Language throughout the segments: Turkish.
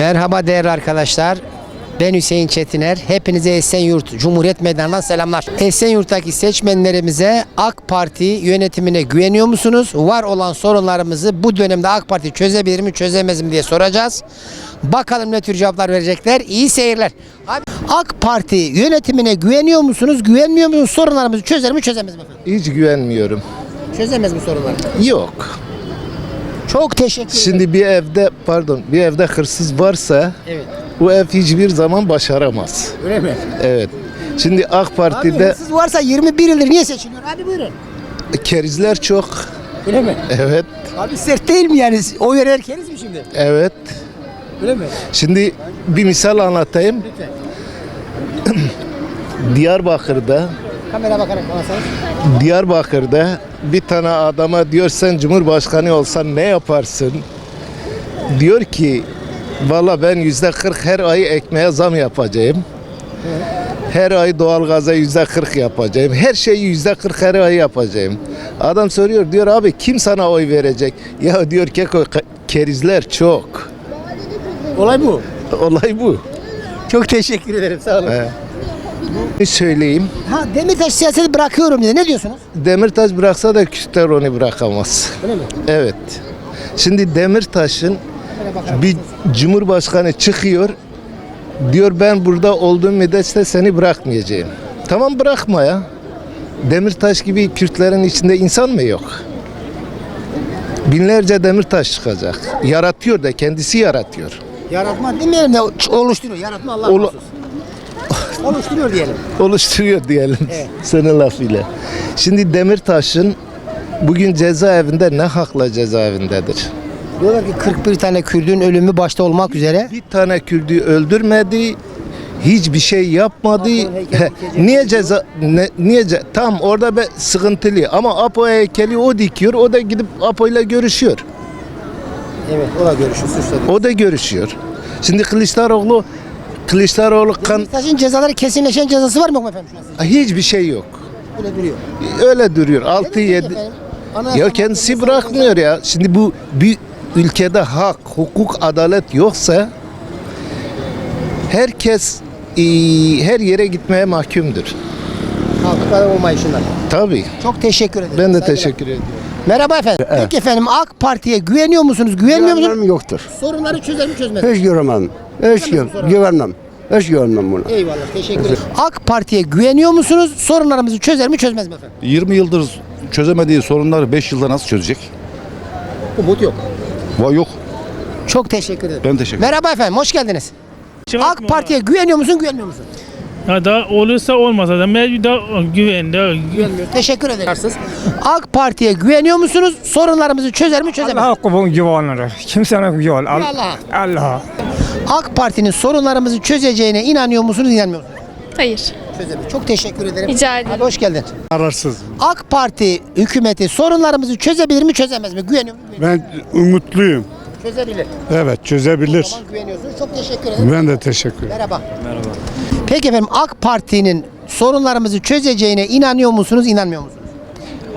Merhaba değerli arkadaşlar. Ben Hüseyin Çetiner. Hepinize Esenyurt Cumhuriyet Meydanı'ndan selamlar. Esenyurt'taki seçmenlerimize AK Parti yönetimine güveniyor musunuz? Var olan sorunlarımızı bu dönemde AK Parti çözebilir mi çözemez mi diye soracağız. Bakalım ne tür cevaplar verecekler. İyi seyirler. Abi, AK Parti yönetimine güveniyor musunuz? Güvenmiyor musunuz? Sorunlarımızı çözer mi çözemez mi? Hiç güvenmiyorum. Çözemez mi sorunları? Yok. Çok teşekkür ederim. Şimdi bir evde pardon bir evde hırsız varsa Evet. bu ev hiçbir zaman başaramaz. Öyle mi? Evet. Şimdi AK Abi Parti'de hırsız varsa 21 yıldır niye seçiliyor? Hadi buyurun. kerizler çok. Öyle mi? Evet. Abi sert değil mi yani? O yer erkeniz mi şimdi? Evet. Öyle mi? Şimdi bir misal anlatayım. Lütfen. Diyarbakır'da Kamera bakarak bana Diyarbakır'da bir tane adama diyor sen Cumhurbaşkanı olsan ne yaparsın? Diyor ki valla ben yüzde 40 her ay ekmeğe zam yapacağım. Her ay doğalgaza yüzde 40 yapacağım. Her şeyi yüzde 40 her ay yapacağım. Adam soruyor diyor abi kim sana oy verecek? Ya diyor ki kerizler çok. Olay bu. Olay bu. Çok teşekkür ederim. Sağ olun. He. Ne söyleyeyim? Ha Demirtaş siyaseti bırakıyorum dedi. Ne diyorsunuz? Demirtaş bıraksa da Küster onu bırakamaz. Öyle mi? Evet. Şimdi Demirtaş'ın bir cumhurbaşkanı çıkıyor. Diyor ben burada olduğum müddetçe seni bırakmayacağım. Tamam bırakma ya. Demirtaş gibi Kürtlerin içinde insan mı yok? Binlerce Demirtaş çıkacak. Yaratıyor da kendisi yaratıyor. Yaratma demeyelim de oluşturuyor. Yaratma Allah mahsus. Oluşturuyor diyelim. Oluşturuyor diyelim Evet. senin lafıyla. Şimdi Demirtaş'ın bugün cezaevinde ne hakla cezaevindedir? Diyorlar ki 41 tane Kürdün ölümü başta olmak üzere. Bir tane Kürdü öldürmedi. Hiçbir şey yapmadı. Niye ceza ne, niye ce- tam orada be sıkıntılı ama Apo heykeli o dikiyor. O da gidip Apo ile görüşüyor. Evet o da görüşü suçladı. O da görüşüyor. Şimdi Kılıçdaroğlu Kılıçdaroğlu kan Demirtaş'ın cezaları kesinleşen cezası var mı yok mu efendim şu an? hiçbir şey yok. Böyle duruyor. Öyle duruyor. 6 7 Efendim, Anayasa Ya kendisi bırakmıyor ya. Şimdi bu bir ülkede hak, hukuk, adalet yoksa herkes e, her yere gitmeye mahkumdur. Halklar olmayışından. Tabii. Çok teşekkür ederim. Ben de Saygılar. teşekkür ediyorum. Merhaba efendim. Peki efendim AK Parti'ye güveniyor musunuz? Güvenmiyor musunuz? Yoktur. Sorunları çözer mi çözmez mi? Hiç güvenmem. Hiç gü- güvenmem. Hiç güvenmem buna. Eyvallah teşekkür ederim. AK Parti'ye güveniyor musunuz? Sorunlarımızı çözer mi çözmez mi efendim? 20 yıldır çözemediği sorunları 5 yılda nasıl çözecek? Umut yok. Vay yok. Çok teşekkür ederim. Ben teşekkür Merhaba efendim hoş geldiniz. AK Parti'ye güveniyor musun güvenmiyor musun? Ya da olursa olmasa da mevcut da güvende. Güvenmiyor. Teşekkür ederim. AK Parti'ye güveniyor musunuz? Sorunlarımızı çözer mi çözemez mi? Allah'a kulun güvenir. Kimsenin güven. Al- Allah'a. Allah'a. AK Parti'nin sorunlarımızı çözeceğine inanıyor musunuz inanmıyor musunuz? Hayır. Çözemiyor. Çok teşekkür ederim. Rica ederim. Abi hoş geldin. Kararsız. AK Parti hükümeti sorunlarımızı çözebilir mi çözemez mi? Güveniyor mu? Ben umutluyum. Çözebilir. Evet çözebilir. Tamam güveniyorsunuz. Çok teşekkür ederim. Ben de teşekkür ederim. Merhaba. Merhaba. Peki efendim AK Parti'nin sorunlarımızı çözeceğine inanıyor musunuz, inanmıyor musunuz?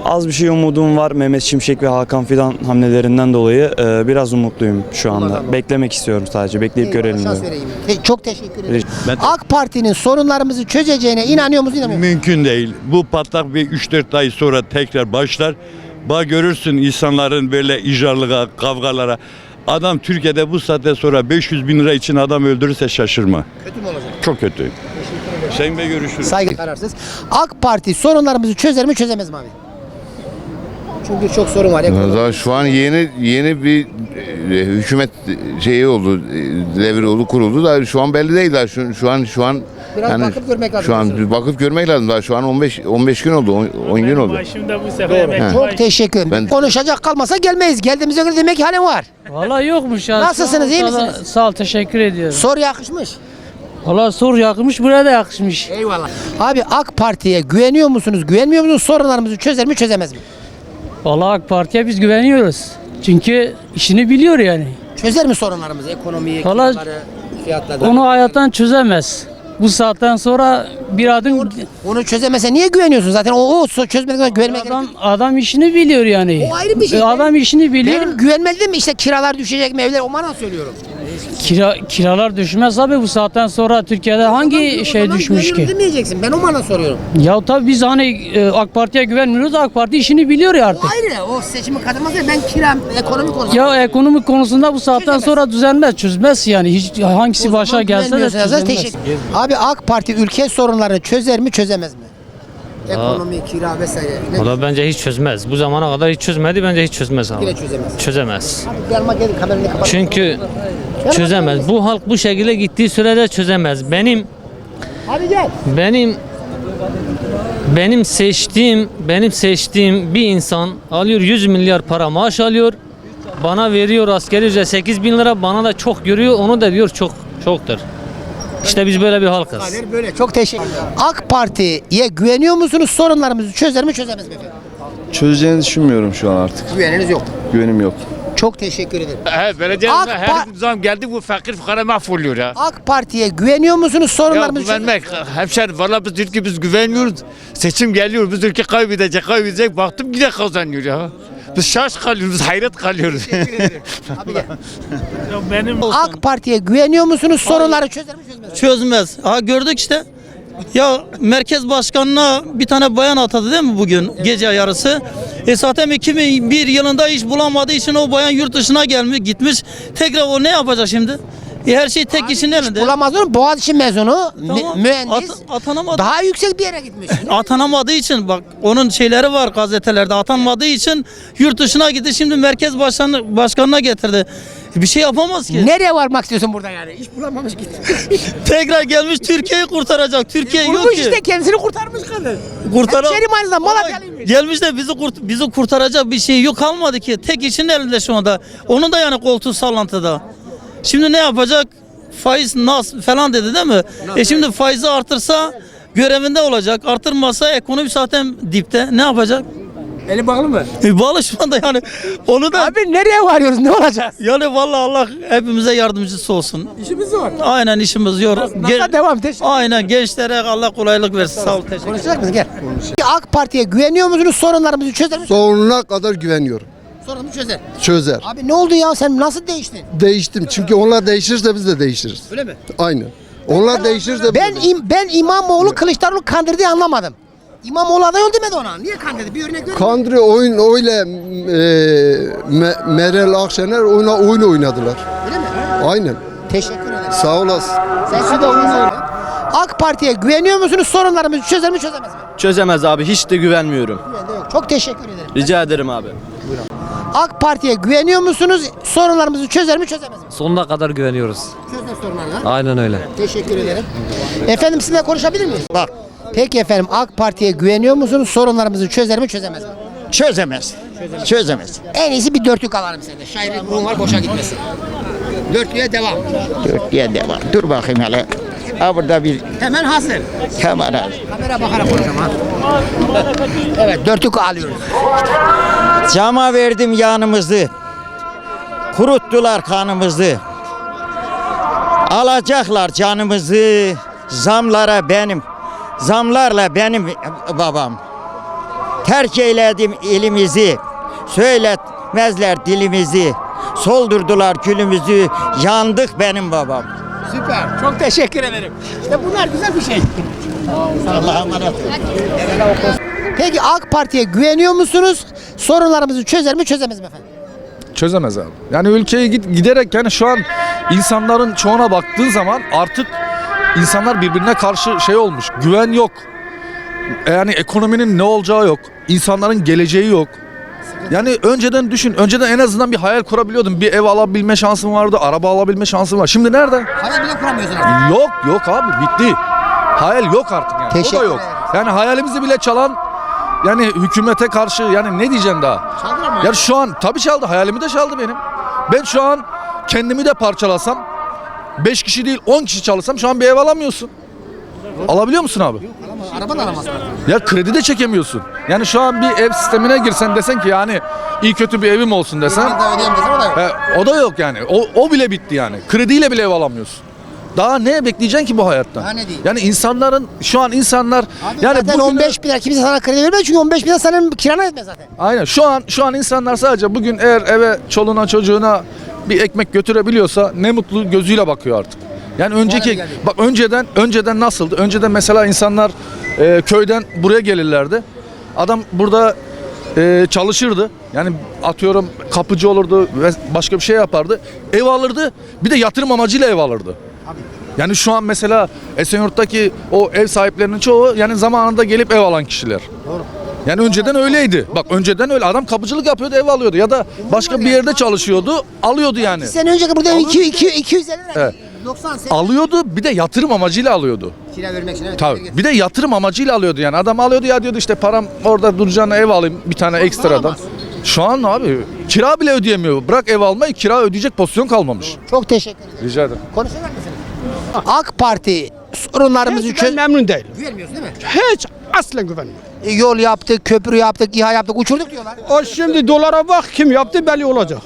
Az bir şey umudum var Mehmet Şimşek ve Hakan Fidan hamlelerinden dolayı e, biraz umutluyum şu anda. Beklemek istiyorum sadece. Bekleyip görelim Eyvallah, şans diyorum. vereyim. Te- çok teşekkür ederim. Ben- AK Parti'nin sorunlarımızı çözeceğine inanıyor musunuz, inanmıyor musunuz? Mümkün değil. Bu patlak bir 3-4 ay sonra tekrar başlar. Ba görürsün insanların böyle icralığa, kavgalara. Adam Türkiye'de bu saatte sonra 500 bin lira için adam öldürürse şaşırma. Kötü mü olacak? Çok kötü. Sayın Bey görüşürüz. Saygı kararsız. AK Parti sorunlarımızı çözer mi, çözemez mi abi? Çünkü birçok sorun var. ekonomi. Daha şu an yeni yeni bir e, hükümet şeyi oldu, e, devri oldu, kuruldu da şu an belli değil daha şu, şu an şu an Biraz bakıp görmek lazım Şu an bakıp görmek lazım daha şu an 15 15 gün oldu, 10, 10 gün oldu. Da bu sefer Çok teşekkür ederim. Ben- Konuşacak kalmasa gelmeyiz. Geldiğimize göre demek ki halen var. Valla yokmuş ya. Nasılsınız, iyi Sağ misiniz? Sağ ol, teşekkür ediyorum. Sor yakışmış. Valla sor yakmış, buraya da yakışmış. Eyvallah. Abi AK Parti'ye güveniyor musunuz, güvenmiyor musunuz? Sorunlarımızı çözer mi, çözemez mi? Valla AK Parti'ye biz güveniyoruz. Çünkü işini biliyor yani. Çözer mi sorunlarımızı, ekonomiyi, Vallahi- kiraları, fiyatları? Onu hayattan çözemez. Bu saatten sonra bir adım Onu çözemese niye güveniyorsun zaten? O, o kadar güvenmek adam adam işini biliyor yani. O ayrı bir şey. Adam işini biliyor. Benim güvenmediğim işte kiralar düşecek mi, evler o manada söylüyorum. Kira, kiralar düşmez abi bu saatten sonra Türkiye'de hangi şey düşmüş ki? Demeyeceksin. Ben o mana soruyorum. Ya tabii biz hani e, AK Parti'ye güvenmiyoruz. AK Parti işini biliyor ya artık. Ayrı. O seçimi kazanmaz ya ben kiram ekonomi konusunda. Ya ekonomik konusunda bu saatten Çözemez. sonra düzelmez, çözmez yani. Hiç hangisi başa gelse de. Teşekkür. Abi AK Parti ülke sorunlarını çözer mi çözemez mi? Ekonomi, kira vesaire. Ne? O da bence hiç çözmez. Bu zamana kadar hiç çözmedi. Bence hiç çözmez abi. Yine çözemez. Çözemez. Gelme gelin kamerayı kapat. Çünkü çözemez. Bu halk bu şekilde gittiği sürede çözemez. Benim Hadi gel. benim benim seçtiğim benim seçtiğim bir insan alıyor 100 milyar para maaş alıyor. Bana veriyor askeri ücret 8 bin lira bana da çok görüyor onu da diyor çok çoktur. İşte biz böyle bir halkız. Böyle. Çok teşekkür ederim. AK Parti'ye güveniyor musunuz? Sorunlarımızı çözer mi çözemez mi efendim? Çözeceğini düşünmüyorum şu an artık. Güveniniz yok. Güvenim yok. Çok teşekkür ederim. Evet belediye AK her Pa- zam geldi bu fakir fukara mahvoluyor ya. AK Parti'ye güveniyor musunuz? Sorunlarımızı çözer hemşerim valla biz ülke biz güvenmiyoruz. Seçim geliyor biz ülke kaybedecek kaybedecek baktım yine kazanıyor ya. Biz şaş kalıyoruz hayret kalıyoruz. Abi gel. Ya benim AK Parti'ye güveniyor musunuz? Sorunları çözer mi çözmez mi? Çözmez. Ha gördük işte. Ya merkez başkanına bir tane bayan atadı değil mi bugün gece yarısı? E zaten 2001 yılında iş bulamadığı için o bayan yurt dışına gelmiş gitmiş. Tekrar o ne yapacak şimdi? E her şey tek kişinin elinde. Bulamaz olur. Boğaziçi mezunu, Tamam. mü- mühendis. At- atanamadı. Daha yüksek bir yere gitmiş. atanamadığı için bak onun şeyleri var gazetelerde atanmadığı için yurt dışına gitti şimdi merkez başkanı, başkanına getirdi. Bir şey yapamaz ki. Nereye varmak istiyorsun burada yani? İş bulamamış gitti. Tekrar gelmiş Türkiye'yi kurtaracak. Türkiye yok Bulmuş ki. işte kendisini kurtarmış kadın. Kurtara- Hemşerim aynı zamanda Ama Malatyalıymış. Gelmiş de bizi kurt bizi kurtaracak bir şey yok kalmadı ki. Tek işin elinde şu anda. Onun da yani koltuğu sallantıda. Şimdi ne yapacak? Faiz nas falan dedi değil mi? E şimdi faizi artırsa görevinde olacak. Artırmasa ekonomi zaten dipte. Ne yapacak? Eli bağlı mı? E bağlı şu anda yani. Onu da Abi nereye varıyoruz? Ne olacak? yani vallahi Allah hepimize yardımcısı olsun. İşimiz zor. Aynen işimiz yok. Gen- Nasıl devam? Teşekkür Aynen gençlere Allah kolaylık versin. Sağ ol. Teşekkür Konuşacak mısın? Gel. AK Parti'ye güveniyor musunuz? Sorunlarımızı çözer mi? Sonuna kadar güveniyorum. Sorunumuzu çözer. Çözer. Abi ne oldu ya? Sen nasıl değiştin? Değiştim çünkü onlar değişirse biz de değişiriz. Öyle mi? Aynen. Onlar değişirse biz Ben de im, ben İmamoğlu Kılıçdaroğlu kandırdığı anlamadım. İmamoğlu aday ol demedi ona. Niye kandırdı? Bir örnek ver. Kandri oyun öyle e, Me- Meral Akşener oyna oyun oynadılar. Öyle mi? Aynen. Teşekkür ederim. Sağ olasın. Sen de. AK Parti'ye güveniyor musunuz? Sorunlarımızı çözer mi çözemez mi? Çözemez abi hiç de güvenmiyorum. Güvende yok. Çok teşekkür ederim. Rica ederim abi. AK Parti'ye güveniyor musunuz? Sorunlarımızı çözer mi çözemez mi? Sonuna kadar güveniyoruz. Çözer sorunlarını. Aynen öyle. Teşekkür ederim. Efendim sizinle konuşabilir miyiz? Bak. Peki efendim AK Parti'ye güveniyor musunuz? Sorunlarımızı çözer mi çözemez mi? Çözemez. Çözemez. En iyisi bir dörtlük alalım sende. Şairlik burun var boşa gitmesin. Dörtlüğe devam. Diye devam. Dur bakayım hele. Ha burada bir Hemen hazır. kamera. Kamera bakarak konuşalım ha. Evet dörtlük alıyoruz. Cama verdim yanımızı. Kuruttular kanımızı. Alacaklar canımızı. Zamlara benim. Zamlarla benim babam. Terk eyledim ilimizi. Söyletmezler dilimizi. Soldurdular gülümüzü. Yandık benim babam. Süper. Çok teşekkür ederim. İşte bunlar güzel bir şey. Allah'a emanet Peki AK Parti'ye güveniyor musunuz? Sorunlarımızı çözer mi çözemez mi efendim? Çözemez abi. Yani ülkeye git, giderek yani şu an insanların çoğuna baktığın zaman artık insanlar birbirine karşı şey olmuş. Güven yok. Yani ekonominin ne olacağı yok. İnsanların geleceği yok. Yani önceden düşün. Önceden en azından bir hayal kurabiliyordum. Bir ev alabilme şansım vardı. Araba alabilme şansım var. Şimdi nerede? Hayal bile kuramıyorsun artık. Yok yok abi bitti. Hayal yok artık yani. o Teşekkür da yok. Yani hayalimizi bile çalan yani hükümete karşı yani ne diyeceğim daha? Çaldılar mı? Ya şu an tabii çaldı. Hayalimi de çaldı benim. Ben şu an kendimi de parçalasam 5 kişi değil 10 kişi çalışsam şu an bir ev alamıyorsun. Alabiliyor musun abi? Araba da alamaz. Ya kredi de çekemiyorsun. Yani şu an bir ev sistemine girsen desen ki yani iyi kötü bir evim olsun desen. De ödeyeyim desen o da yok. He, o da yok yani. O, o bile bitti yani. Krediyle bile ev alamıyorsun. Daha ne bekleyeceksin ki bu hayatta? Daha ne diyeyim? Yani insanların şu an insanlar Abi yani zaten bugünü- 15 bin lira kimse sana kredi vermez çünkü 15 bin lira senin kirana etmez zaten. Aynen şu an şu an insanlar sadece bugün eğer eve çoluğuna çocuğuna bir ekmek götürebiliyorsa ne mutlu gözüyle bakıyor artık. Yani önceki bak önceden önceden nasıldı? Önceden mesela insanlar e, köyden buraya gelirlerdi. Adam burada e, çalışırdı. Yani atıyorum kapıcı olurdu ve başka bir şey yapardı. Ev alırdı. Bir de yatırım amacıyla ev alırdı. Yani şu an mesela Esenyurt'taki o ev sahiplerinin çoğu yani zamanında gelip ev alan kişiler. Yani önceden öyleydi. Bak önceden öyle adam kapıcılık yapıyordu ev alıyordu ya da başka bir yerde çalışıyordu alıyordu yani. Sen önceki burada 2 2 250 lira. Evet. 90 sen Alıyordu bir de yatırım amacıyla alıyordu. kira vermek için. evet, Tabii. Bir de yatırım amacıyla alıyordu yani. Adam alıyordu ya diyordu işte param orada duracağına ev alayım bir tane ekstradan. Şu an abi kira bile ödeyemiyor. Bırak ev almayı kira ödeyecek pozisyon kalmamış. Çok teşekkür ederim. Rica ederim. Konuşacak mısınız? AK Parti sorunlarımızı çöz... memnun değilim. Güvenmiyorsun değil mi? Hiç asla güvenmiyorum. E, Yol yaptık, köprü yaptık, İHA yaptık, uçurduk diyorlar. O şimdi dolara bak kim yaptı belli olacak.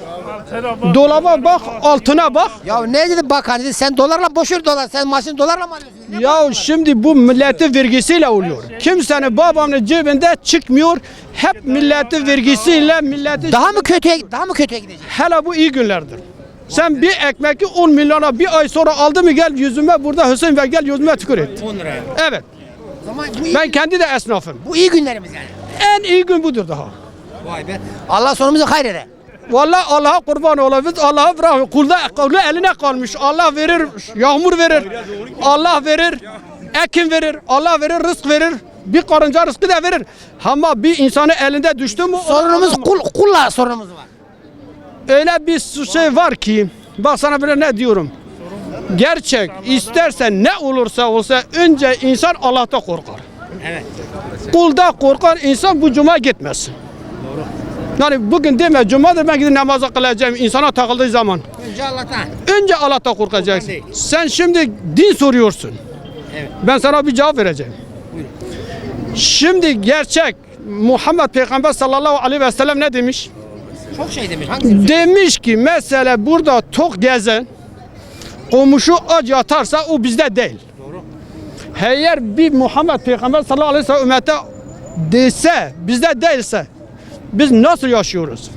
Dolaba bak altına bak. Ya ne dedi bakan dedi sen dolarla boş ver dolar. Sen maaşını dolarla mı alıyorsun? Ne Ya şimdi bu milletin vergisiyle oluyor. Kimsenin babamın cebinde çıkmıyor. Hep milletin vergisiyle milletin... Daha mı kötüye daha mı kötüye gidecek? Hele bu iyi günlerdir. Sen bir ekmeği 10 milyona bir ay sonra aldı mı gel yüzüme burada Hüseyin ve gel yüzüme tükür et. 10 liraya. Evet. Ama bu iyi, Ben kendi de esnafım. bu iyi günlerimiz yani. En iyi gün budur daha. Vay be. Allah sonumuzu hayrede. Vallahi Allah'a kurban olalım. Allah'a bırak. Kulda, kulu eline kalmış. Allah verir, yağmur verir. Allah verir, ekin verir. Allah verir, rızk verir. Bir karınca rızkı da verir. Ama bir insanın elinde düştü mü Sorunumuz kul, kulla sorunumuz var. öyle bir şey var ki bak sana böyle ne diyorum. Gerçek istersen ne olursa olsa önce insan Allah'ta korkar. Evet. Kulda korkar insan bu cuma gitmez. Yani bugün deme cumadır ben gidip namaza kılacağım insana takıldığı zaman. Önce Allah'tan. Önce Allah'ta korkacaksın. Sen şimdi din soruyorsun. Evet. Ben sana bir cevap vereceğim. Şimdi gerçek Muhammed Peygamber sallallahu aleyhi ve sellem ne demiş? Çok şey demiş. Hangisini Demiş ki mesela burada tok gezen komşu aç yatarsa o bizde değil. Eğer bir Muhammed Peygamber sallallahu aleyhi ve sellem ümmete dese bizde değilse biz nasıl yaşıyoruz?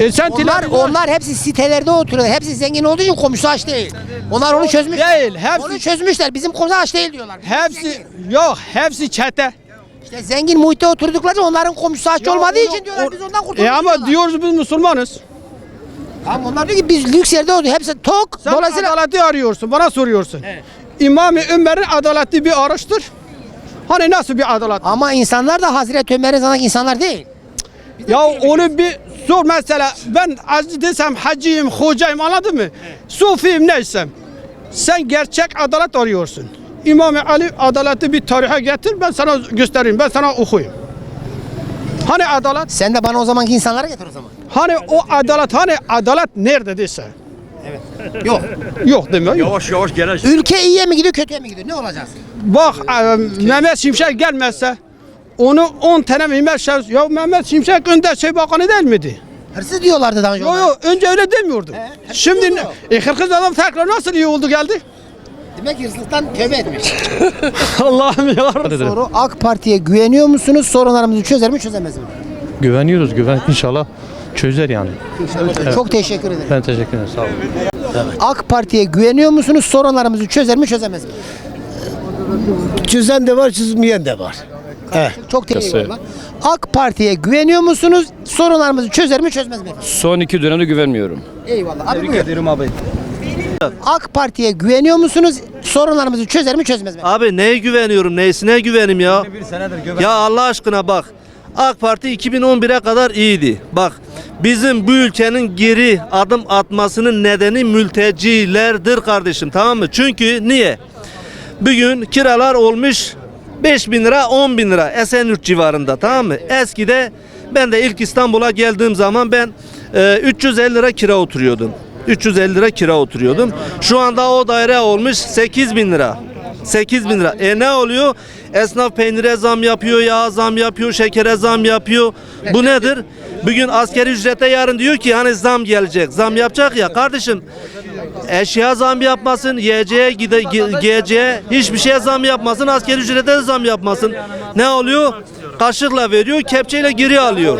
E sen Onlar, onlar hepsi sitelerde oturuyor. Hepsi zengin olduğu için komşusu aç değil. Onlar onu çözmüşler. Değil, hepsi- Onu çözmüşler. Bizim komşu aç değil diyorlar. Bizim Hepsi zengin. yok hepsi çete. İşte zengin muhitte oturdukları için onların komşusu aç olmadığı için diyorlar o- biz ondan kurtulduk E ama diyorlar. diyoruz biz Müslümanız. Tamam onlar diyor ki biz lüks yerde oturuyoruz. Hepsi tok. Sen Dolayısıyla adaleti arıyorsun, bana soruyorsun. İmam-ı Ömer'in adaleti bir araçtır. Hani nasıl bir adalet? ama insanlar da Hazreti Ömer'in zanaki insanlar değil. Ya onu bir sor mesela ben aziz desem hacıyım, hocayım anladın mı? Sufiyim neysem. Sen gerçek adalet arıyorsun. İmam Ali adaleti bir tarihe getir ben sana göstereyim, ben sana okuyayım. Hani adalet? Sen de bana o zamanki insanları getir o zaman. Hani o adalet, hani adalet nerede dese? Yok. Yok. Yok. Yavaş yavaş gel. Ülke iyiye mi gidiyor kötüye mi gidiyor? Ne olacağız? Bak e, Mehmet Şimşek gelmezse onu 10 tane Mehmet Şimşek, ya Mehmet Şimşek önde şey bakanı değil miydi? Hırsız diyorlardı daha önce. Yok yok önce öyle demiyordu. Şimdi diyordu. e, Kırgız adam tekrar nasıl iyi oldu geldi? Demek hırsızlıktan tövbe etmiş. Allah'ım ya. Soru AK Parti'ye güveniyor musunuz? Sorunlarımızı çözer mi çözemez mi? Güveniyoruz güven inşallah çözer yani. Çok teşekkür ederim. Ben teşekkür ederim sağ olun. AK Parti'ye güveniyor musunuz? Sorunlarımızı çözer mi çözemez mi? Çözen de var, çözmeyen de var. Çok teşekkür ederim. AK Parti'ye güveniyor musunuz? Sorunlarımızı çözer mi çözmez mi? efendim? Son iki dönemde güvenmiyorum. Eyvallah. Abi buyur. AK Parti'ye güveniyor musunuz? Sorunlarımızı çözer mi çözmez mi? Abi neye güveniyorum neyisine güvenim ya? Ya Allah aşkına bak. AK Parti 2011'e kadar iyiydi. Bak bizim bu ülkenin geri adım atmasının nedeni mültecilerdir kardeşim tamam mı? Çünkü niye? Bugün kiralar olmuş 5 bin lira 10 bin lira Esenyurt civarında tamam mı? Eskide ben de ilk İstanbul'a geldiğim zaman ben e, 350 lira kira oturuyordum. 350 lira kira oturuyordum. Şu anda o daire olmuş 8 bin lira. 8 bin lira. E ne oluyor? Esnaf peynire zam yapıyor, yağa zam yapıyor, şekere zam yapıyor. Bu nedir? Bugün askeri ücrete yarın diyor ki hani zam gelecek. Zam yapacak ya kardeşim. Eşya zam yapmasın, yiyeceğe, gide, gi- giyeceğe hiçbir şeye zam yapmasın, askeri ücrete de zam yapmasın. Ne oluyor? kaşıkla veriyor, kepçeyle geri alıyor.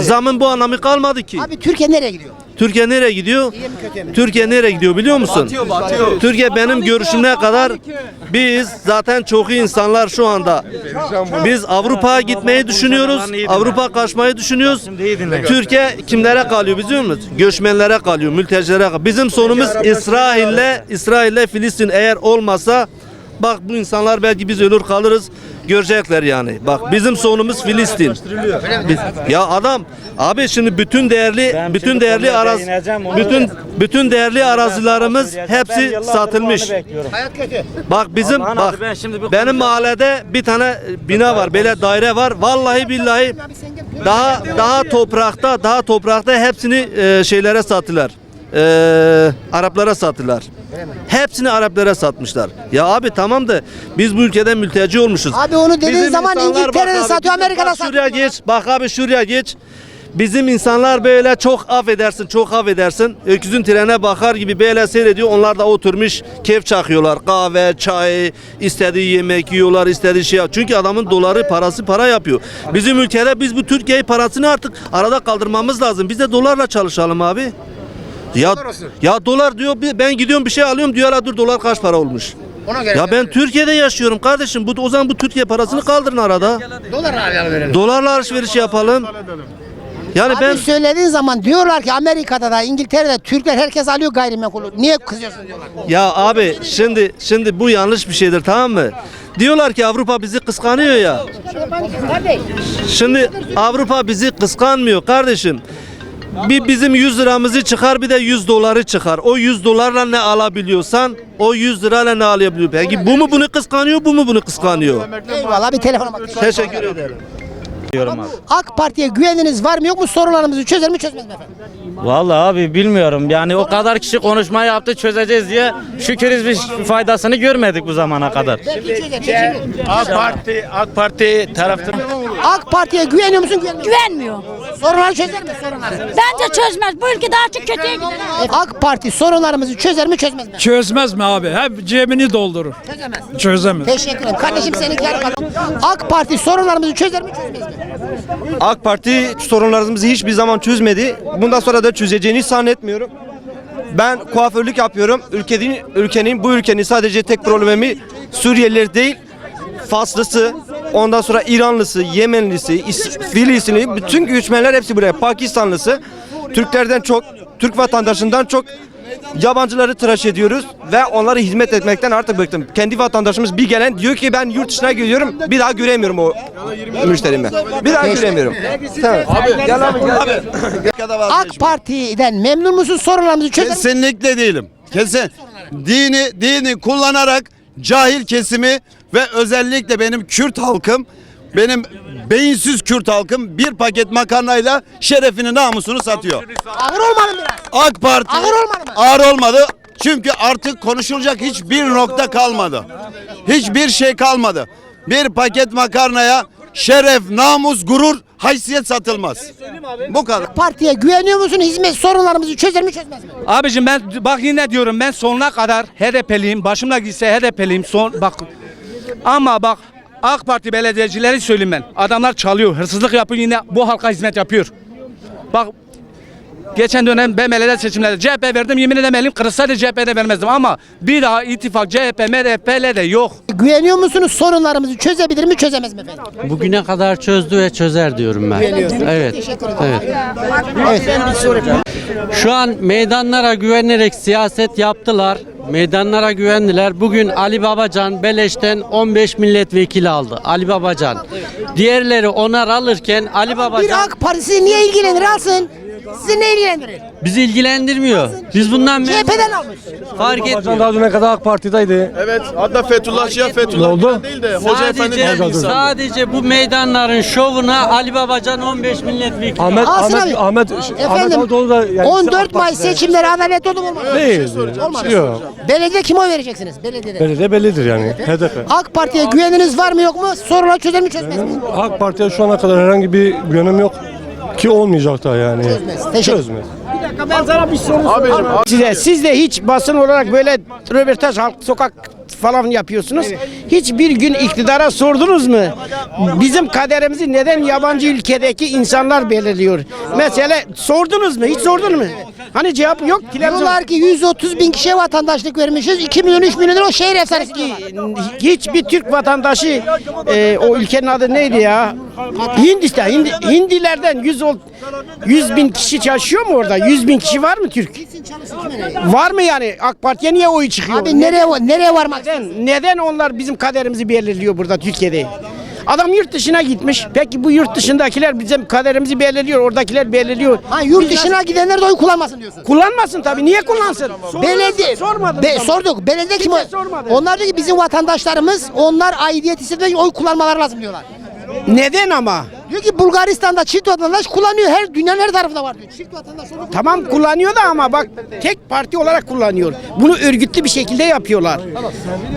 Zamın bu anlamı kalmadı ki. Abi Türkiye nereye gidiyor? Türkiye nereye gidiyor? Türkiye nereye gidiyor biliyor musun? Türkiye benim görüşüme kadar biz zaten çok iyi insanlar şu anda. Biz Avrupa'ya gitmeyi düşünüyoruz. Avrupa kaçmayı düşünüyoruz. Türkiye kimlere kalıyor biliyor musunuz? Göçmenlere kalıyor, mültecilere kalıyor. Bizim sonumuz İsrail'le İsrail'le Filistin eğer olmasa bak bu insanlar belki biz ölür kalırız görecekler yani. Bak bizim sonumuz Filistin. Biz- ya adam abi şimdi bütün değerli bütün değerli araz bütün bütün değerli arazilerimiz hepsi satılmış. Bak bizim bak benim mahallede bir tane bina var, böyle daire var. Vallahi billahi daha daha toprakta, daha toprakta hepsini e, şeylere sattılar. E, Araplara sattılar. Hepsini Araplara satmışlar. Ya abi tamam da biz bu ülkede mülteci olmuşuz. Abi onu dediğin zaman insanlar İngiltere'de bak abi, satıyor, bizim- Amerika'da bak satıyor. Şuraya geç. Bak abi şuraya geç. Bizim insanlar böyle çok affedersin, çok affedersin. Öküzün trene bakar gibi böyle seyrediyor. Onlar da oturmuş keyif çakıyorlar. Kahve, çay, istediği yemek yiyorlar, istediği şey. Çünkü adamın doları, parası para yapıyor. Bizim ülkede biz bu Türkiye parasını artık arada kaldırmamız lazım. Biz de dolarla çalışalım abi. Ya ya dolar diyor ben gidiyorum bir şey alıyorum diyor "Hala dur dolar kaç para olmuş. Ona göre. Ya ben Türkiye'de yaşıyorum kardeşim. Bu o zaman bu Türkiye parasını kaldırın arada. dolar verelim. Dolarla alışveriş yapalım. Yani Abi ben söylediğin zaman diyorlar ki Amerika'da da İngiltere'de Türkler herkes alıyor gayrimenkulü. Niye kızıyorsun diyorlar. ya abi şimdi şimdi bu yanlış bir şeydir tamam mı? Diyorlar ki Avrupa bizi kıskanıyor ya. Şimdi Avrupa bizi kıskanmıyor kardeşim. Bir bizim 100 liramızı çıkar bir de 100 doları çıkar. O 100 dolarla ne alabiliyorsan o 100 lirayla ne alabiliyor? Peki bu mu bunu kıskanıyor bu mu bunu kıskanıyor? Eyvallah bir telefona bak. Teşekkür ederim. AK Parti'ye güveniniz var mı yok mu sorularımızı çözer mi çözmez mi efendim? Vallahi abi bilmiyorum. Yani o kadar kişi konuşma yaptı çözeceğiz diye şükür hiçbir faydasını görmedik bu zamana kadar. AK Parti AK Parti taraftar AK Parti'ye güveniyor musun güvenmiyor musun? Güvenmiyor. Sorunları çözer mi sorunları? Bence çözmez. Bu ülke daha çok kötüye gider. AK Parti sorunlarımızı çözer mi çözmez mi? Çözmez mi abi? Hep cebini doldurur. Çözemez. Çözemez. Teşekkür ederim. Kardeşim seninki yarım AK Parti sorunlarımızı çözer mi çözmez mi? AK Parti sorunlarımızı hiçbir zaman çözmedi. Bundan sonra da çözeceğini zannetmiyorum. Ben kuaförlük yapıyorum. Ülkenin ülkenin bu ülkenin sadece tek problemi Suriyeliler değil. Faslısı, ondan sonra İranlısı, Yemenlisi, İs- Filistinli, bütün göçmenler hepsi buraya. Pakistanlısı, Türklerden çok, Türk vatandaşından çok yabancıları tıraş ediyoruz ve onlara hizmet etmekten artık bıktım. Kendi vatandaşımız bir gelen diyor ki ben yurt dışına gidiyorum bir daha göremiyorum o müşterimi. Bir daha göremiyorum. Tamam. Abi gel abi gel abi. AK Parti'den memnun musun sorunlarımızı çözer mi? Kesinlikle değilim. Kesin. Dini dini kullanarak cahil kesimi ve özellikle benim Kürt halkım benim beyinsiz Kürt halkım bir paket makarnayla şerefini namusunu satıyor. Ağır olmalı mı biraz? AK Parti Ağır olmadı mı? ağır olmadı. Çünkü artık konuşulacak hiçbir nokta kalmadı. Hiçbir şey kalmadı. Bir paket makarnaya şeref, namus, gurur, haysiyet satılmaz. Bu kadar. Partiye güveniyor musun? Hizmet sorunlarımızı çözer mi çözmez mi? Abicim ben bak yine diyorum ben sonuna kadar HDP'liyim. Başımla gitse HDP'liyim. Son bak. Ama bak AK Parti belediyecileri söyleyeyim ben. Adamlar çalıyor, hırsızlık yapıyor yine bu halka hizmet yapıyor. Bak geçen dönem ben belediye seçimlerde CHP verdim yemin ederim elim kırılsaydı CHP'de vermezdim ama bir daha ittifak CHP, MHP'le de yok. Güveniyor musunuz? Sorunlarımızı çözebilir mi çözemez mi efendim? Bugüne kadar çözdü ve çözer diyorum ben. Evet. Evet. Evet. Şu an meydanlara güvenerek siyaset yaptılar. Meydanlara güvendiler. Bugün Ali Babacan Beleş'ten 15 milletvekili aldı. Ali Babacan. Diğerleri onar alırken Ali Bir Babacan AK Parti sizi niye ilgilenir alsın? Sizi ne ilgilendirir? bizi ilgilendirmiyor. Biz bundan memnun- CHP'den almış. fark etmiyor. Daha düne kadar AK Parti'deydi. Evet, hatta Fethullahçıya Fethullah oldu? değil de Sadece, sadece bu meydanların şovuna Ali Babacan 15 milletvekili Ahmet Alsın abi. Ahmet Efendim Davutoğlu da yani 14 Mayıs seçimleri adaletli oldu mu olmadı mı? değil. Olmadı. Yok. Belediye kime oy vereceksiniz? Belediyede. Belediye bellidir yani. HDP. AK Parti'ye güveniniz var mı yok mu? Soruları çözer mi çözmez mi? AK Parti'ye şu ana kadar herhangi bir güvenim yok. Ki olmayacak da yani. Teşekkür- Çözmez. Size siz de hiç basın olarak böyle röportaj halk sokak falan yapıyorsunuz. Hiçbir gün iktidara sordunuz mu? Bizim kaderimizi neden yabancı ülkedeki insanlar belirliyor? Mesela sordunuz mu? Hiç sordun mu? Hani cevap yok. Diyorlar ki 130 bin kişiye vatandaşlık vermişiz. 2 milyon 3 milyon lira o şehir efsanesi diyorlar. hiçbir Türk vatandaşı e, o ülkenin adı neydi ya? Hindistan. Hindi- Hindilerden 100 ol- 100 bin kişi çalışıyor mu orada? 100 bin kişi var mı Türk? Var mı yani? AK Parti'ye niye oyu çıkıyor? Abi nereye nereye varmak Neden, neden onlar bizim kaderimizi belirliyor burada Türkiye'de? Adam yurt dışına gitmiş. Peki bu yurt dışındakiler bizim kaderimizi belirliyor. Oradakiler belirliyor. Ha yurt dışına gidenler de oy kullanmasın diyorsun. Kullanmasın tabii. Niye kullansın? Belediye Sormadım. Be- sorduk. Belediye kim? Kimse sormadı. Onlar diyor ki bizim vatandaşlarımız onlar aidiyet hissederek oy kullanmaları lazım diyorlar. Neden ama? Diyor ki Bulgaristan'da çift vatandaş kullanıyor. Her dünyanın her tarafında var diyor. Çift vatandaş olur. Tamam kullanıyor da ama bak tek parti olarak kullanıyor. Bunu örgütlü bir şekilde yapıyorlar.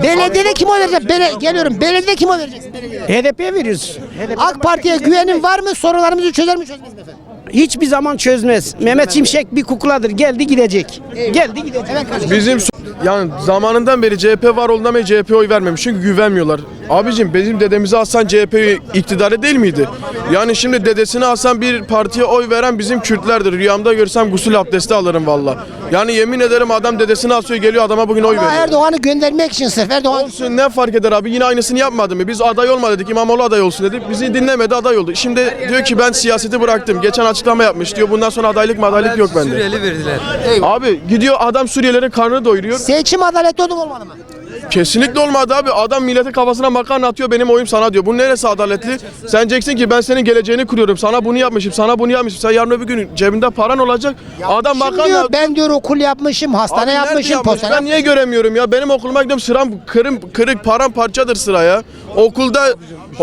Belediyede kim oy verecek? Bele- geliyorum. Belediyede kim oy vereceksin? Belediyede. HDP'ye veriyoruz. AK Parti'ye güvenin var mı? Sorunlarımızı çözer mi çözmez mi efendim? Hiçbir zaman çözmez. Mehmet Şimşek bir kukladır. Geldi gidecek. Geldi gidecek. Bizim yani zamanından beri CHP var olduğundan beri CHP oy vermemiş çünkü güvenmiyorlar. Abicim bizim dedemizi alsan CHP iktidarı değil miydi? Yani şimdi dedesini alsan bir partiye oy veren bizim Kürtlerdir. Rüyamda görsem gusül abdesti alırım valla. Yani yemin ederim adam dedesini asıyor geliyor adama bugün oy Ama veriyor. Erdoğan'ı göndermek için sırf Erdoğan Olsun ne fark eder abi yine aynısını yapmadı mı? Biz aday olma dedik İmamoğlu aday olsun dedik. Bizi dinlemedi aday oldu. Şimdi diyor ki ben siyaseti bıraktım. Geçen açıklama yapmış diyor. Bundan sonra adaylık madaylık yok bende. verdiler. Abi gidiyor adam Suriyelilerin karnını doyuruyor. seçim adaletli oldu mu olmadı mı? Kesinlikle olmadı abi. Adam milletin kafasına makarna atıyor benim oyum sana diyor. Bu neresi adaletli? Sen diyeceksin ki ben senin geleceğini kuruyorum. Sana bunu yapmışım, sana bunu yapmışım. Sen yarın öbür gün cebinde paran olacak. Adam makarna diyor, ben diyor okul yapmışım, hastane Abi nerede yapmışım, yapmış? postane Ben niye göremiyorum ya? Benim okuluma gidiyorum sıram kırım, kırık paramparçadır sıra ya. Okulda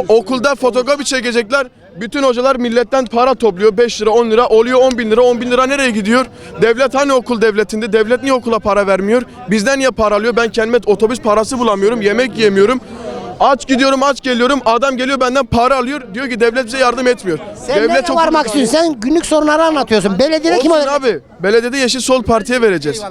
okulda fotokopi çekecekler. Bütün hocalar milletten para topluyor. 5 lira 10 lira oluyor 10 bin lira. 10 bin lira nereye gidiyor? Devlet hani okul devletinde? Devlet niye okula para vermiyor? Bizden niye para alıyor? Ben kendime otobüs parası bulamıyorum. Yemek yemiyorum. Aç gidiyorum aç geliyorum. Adam geliyor benden para alıyor. Diyor ki devlet bize yardım etmiyor. Sen devlet nereye varmak istiyorsun? Sen günlük sorunları anlatıyorsun. Belediyede kim Olsun abi. Belediyede Yeşil Sol Parti'ye vereceğiz.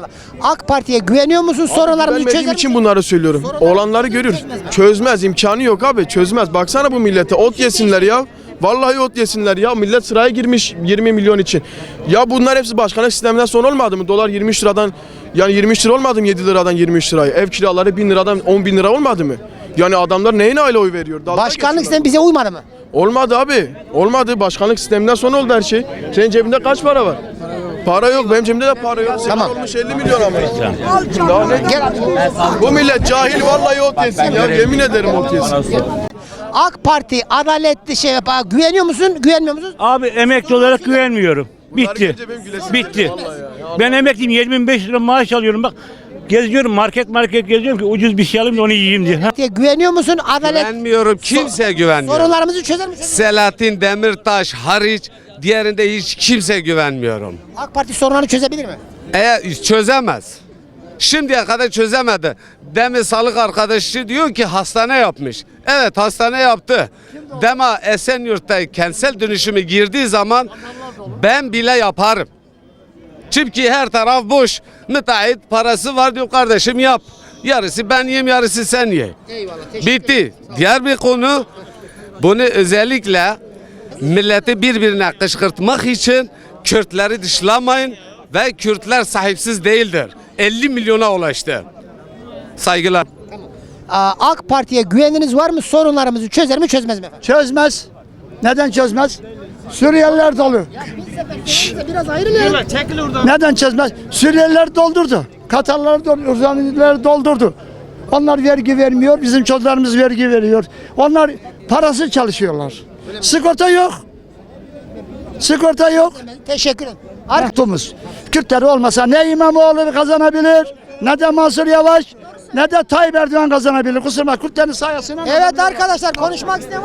AK Parti'ye güveniyor musun? Güvenmediğim çözer için misin? bunları söylüyorum. Olanları görür. Çözmez. imkanı yok abi. Çözmez. Baksana bu millete. Ot yesinler ya. Vallahi ot yesinler ya. Millet sıraya girmiş 20 milyon için. Ya bunlar hepsi başkanlık sisteminden sonra olmadı mı? Dolar 23 liradan yani 23 lira olmadı mı 7 liradan 23 liraya? Ev kiraları 1000 liradan 10 bin lira olmadı mı? Yani adamlar neyine aile oy veriyor? Dalga Başkanlık geçiyorlar. sistemi bize uymadı mı? Olmadı abi. Olmadı. Başkanlık sisteminden sonra oldu her şey. Senin cebinde kaç para var? Para yok. Benim cebimde de para yok. Senin Tamam. olmuş 50 milyon ama. Daha ne? Bu millet cahil vallahi ot yesin ya. Yemin ederim ot yesin. AK Parti adaletli şey yapar. Güveniyor musun? Güvenmiyor musun? Abi emekli olarak güvenmiyorum. Bitti. Bitti. Ben emekliyim 25 lira maaş alıyorum bak. Geziyorum market market geziyorum ki ucuz bir şey alayım da onu yiyeyim diye. Partiye güveniyor musun? Adalet Güvenmiyorum. Kimseye güvenmiyorum. sorunlarımızı çözer misin? Selahattin Demirtaş hariç diğerinde hiç kimseye güvenmiyorum. AK Parti sorunlarını çözebilir mi? Eğer çözemez. Şimdiye kadar çözemedi. Demin sağlık arkadaşı diyor ki hastane yapmış. Evet hastane yaptı. Dema Esenyurt'ta kentsel dönüşümü girdiği zaman ben bile yaparım. Çünkü her taraf boş. Müteahhit parası var diyor kardeşim yap. Yarısı ben yiyeyim yarısı sen ye. Bitti. Diğer bir konu bunu özellikle milleti birbirine kışkırtmak için Kürtleri dışlamayın ve Kürtler sahipsiz değildir. 50 milyona ulaştı. Saygılar. Aa, AK Parti'ye güveniniz var mı? Sorunlarımızı çözer mi çözmez mi efendim? Çözmez. Neden çözmez? Suriyeliler dolu. Biraz ayrılın. Neden çözmez? Suriyeliler doldurdu. Katarlar doldurdu. Uzaniler doldurdu. Onlar vergi vermiyor. Bizim çocuklarımız vergi veriyor. Onlar parası çalışıyorlar. Sigorta yok. Sigorta yok. Teşekkür ederim. Artumuz. Kürtler olmasa ne İmamoğlu kazanabilir, ne de Mansur Yavaş, ne de Tayyip Erdoğan kazanabilir. Kusura bakma Kürtlerin sayesinde. Evet arkadaşlar konuşmak isteyen